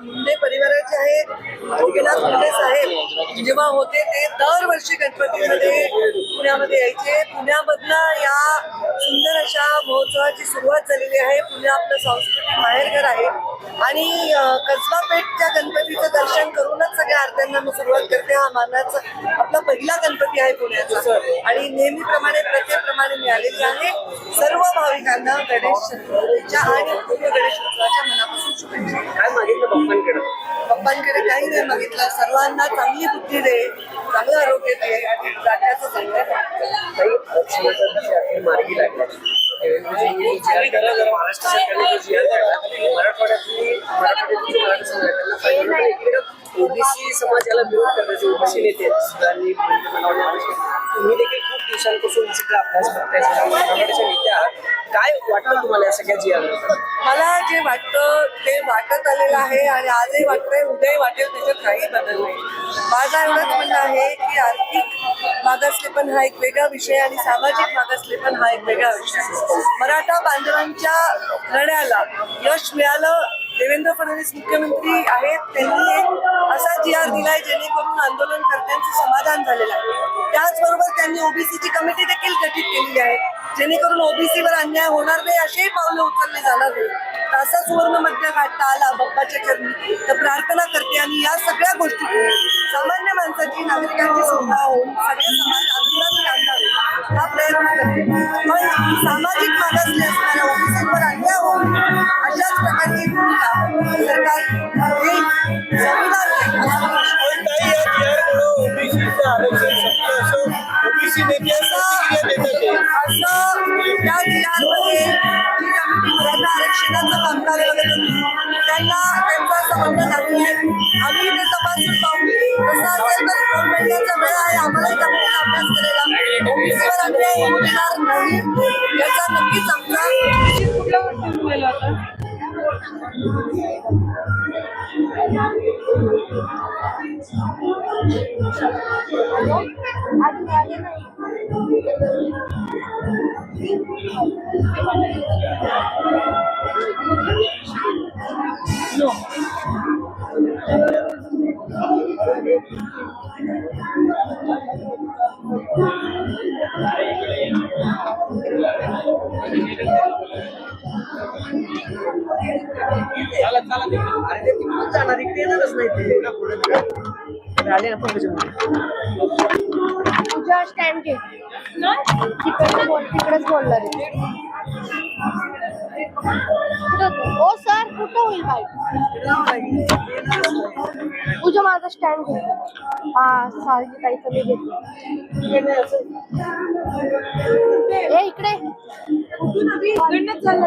मुंडे परिवाराचे आहेत गोपीनाथ मुंडे साहेब जेव्हा होते ते दरवर्षी गणपतीमध्ये पुण्यामध्ये यायचे. पुण्यामधनं या सुंदर अशा महोत्सवाची सुरुवात झालेली आहे. पुणे आपलं सांस्कृतिक माहेरघर आहे. आणि कसबा पेठच्या गणपतीचं दर्शन करूनच सगळ्या आरत्यांना मी सुरुवात करते. हा मानाचा आपला पहिला गणपती आहे पुण्याचा. आणि नेहमीप्रमाणे प्रत्येकप्रमाणे मिळालेली आहे. सर्व भाविकांना गणेश चतुर्थीच्या आणि पूर्व गणेश उत्सवाच्या शुभेच्छा काय मागितलं बाप्पांकडे पप्पांकडे काही नाही मागितलं सर्वांना चांगली बुद्धी दे चांगलं आरोग्य दे आणि जात्याचं चांगलं काही आरक्षणाचा विषय अखेर मार्गी लागला महाराष्ट्र सरकारने जी आर काढला, मराठवाड्यातली मराठवाड्यातली मराठा समाजाला पाहिजे होतं. इकडे ओबीसी समाजाला विरोध करण्याचे ओबीसी नेते. सुधारणी तुम्ही देखील खूप दिवसांपासून सगळा अभ्यास करताय सगळ्या मराठवाड्याच्या. काय वाटतं तुम्हाला या सगळ्या जी मला जे वाटतं ते वाटत आलेलं आहे आणि आजही वाटतंय उद्याही वाटेल त्याच्यात काही बदल नाही. माझा एवढंच म्हणणं आहे की आर्थिक मागासलेपण हा एक वेगळा विषय आणि सामाजिक मागासलेपण हा एक वेगळा विषय. मराठा बांधवांच्या लढ्याला यश मिळालं देवेंद्र फडणवीस मुख्यमंत्री आहेत त्यांनी एक असा जी आर दिलाय जेणेकरून आंदोलनकर्त्यांचं समाधान झालेलं आहे. त्याचबरोबर त्यांनी ओबीसीची कमिटी देखील गठीत केलेली आहे जेणेकरून ओबीसीवर अन्याय होणार नाही असेही पावलं उचलली जाणार नाही तर असा सुवर्ण मध्य गाठता आला बाप्पाच्या चरणी. तर प्रार्थना करते आणि या सगळ्या गोष्टी सामान्य माणसाची नागरिकांची सुविधा होऊन सगळे समाज आंदोलन आणणार हा प्रयत्न करते. पण सामाजिक आरक्षणाचं काम वगैरे त्यांना त्यांचं आम्ही ते तपासून पाहू. तसं असेल तर No. अरे ते तिकडून जाणार इकडे येणारच नाही ते. एका पुढे बघा. अरे आले आपण त्याच्यामध्ये तुझ्या स्टँड घे. तिकडे बोल तिकडेच बोलणार ओ सर कुठं होईल बाईक तुझ्या माझा स्टँड घे. हा सारखी काही कमी घेते. ए इकडे. कुठून अभि इकडनंच चालला